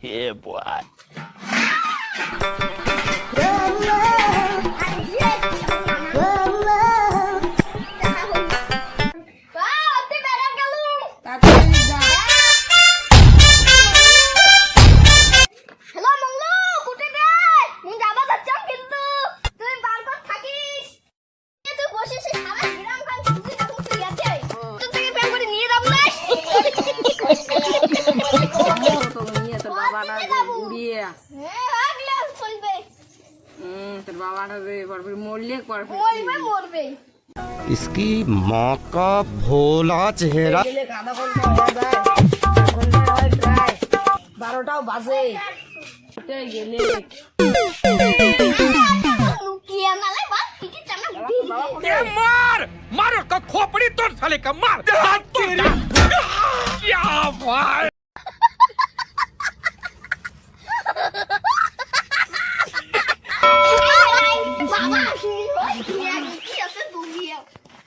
Yeah, boy. তাড়াতাড়ি যা বাবাটা যে উড়িয়ে হ্যাঁ আগলে চলবে হুম তোর বাবাটা যে পরপর মরলে পরপর মরবে মরবে इसकी माँ का भोला चेहरा গেলে আধা ঘন্টা হয়ে যায় এক ঘন্টা হয় প্রায় বারোটাও বাজে উঠে গেলে লুকিয়ে নালে বাদ কিছু চামড়া গুটি मार मार उसका खोपड़ी तोड़ साले का मार हाथ तोड़ क्या भाई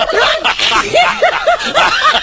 ハハハハ!